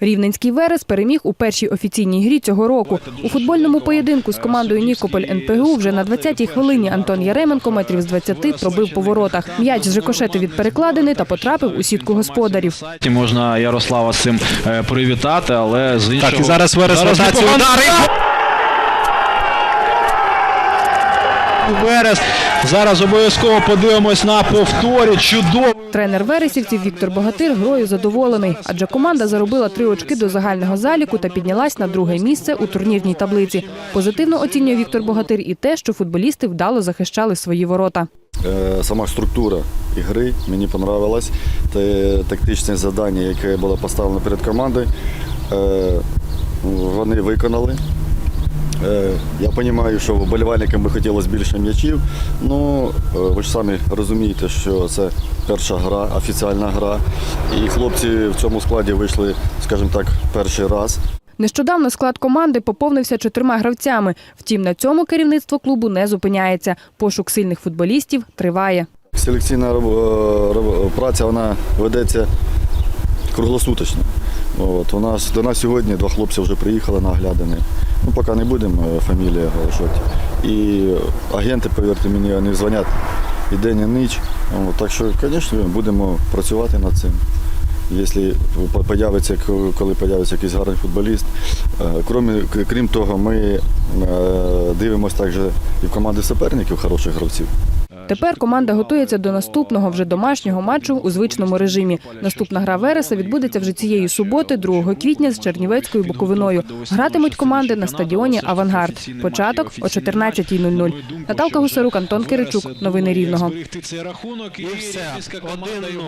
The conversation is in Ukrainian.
Рівненський Верес переміг у першій офіційній грі цього року. У футбольному поєдинку з командою Нікополь НПГУ вже на 20-й хвилині Антон Яременко метрів з 20 пробив по воротах. М'яч зрикошетив від перекладини та потрапив у сітку господарів. Можна Ярослава з цим е, привітати, але з іншого... Так, і зараз Верес ротацію непогано. Верес. Зараз обов'язково подивимось на повторі. Чудово. Тренер вересівців Віктор Богатир грою задоволений, адже команда заробила три очки до загального заліку та піднялась на друге місце у турнірній таблиці. Позитивно оцінює Віктор Богатир і те, що футболісти вдало захищали свої ворота. Е, Сама структура ігри мені понравилась. Те тактичне завдання, яке було поставлено перед командою, е, вони виконали. Е, Я розумію, що вболівальникам би хотілося більше м'ячів. Ну, е, ви ж самі розумієте, що це перша гра, офіціальна гра. І хлопці в цьому складі вийшли, скажімо так, перший раз. Нещодавно склад команди поповнився чотирма гравцями. Втім, на цьому керівництво клубу не зупиняється. Пошук сильних футболістів триває. Селекційна роб- праця вона ведеться круглосуточно. От, у нас, до нас сьогодні два хлопці вже приїхали на оглядини. Ну, поки не будемо е, фамілії оголошувати. І агенти, повірте мені, вони дзвонять і день, і ніч. От, так що, звісно, будемо працювати над цим. Якщо по- появиться, коли появиться якийсь гарний футболіст. Е, Крім, крім того, ми е, дивимося також і в команди суперників хороших гравців. Тепер команда готується до наступного вже домашнього матчу у звичному режимі. Наступна гра Вереса відбудеться вже цієї суботи, 2 квітня, з Чернівецькою Буковиною. Гратимуть команди на стадіоні Авангард. Початок о 14.00. Наталка Гусарук, Антон Киричук. Новини Рівного.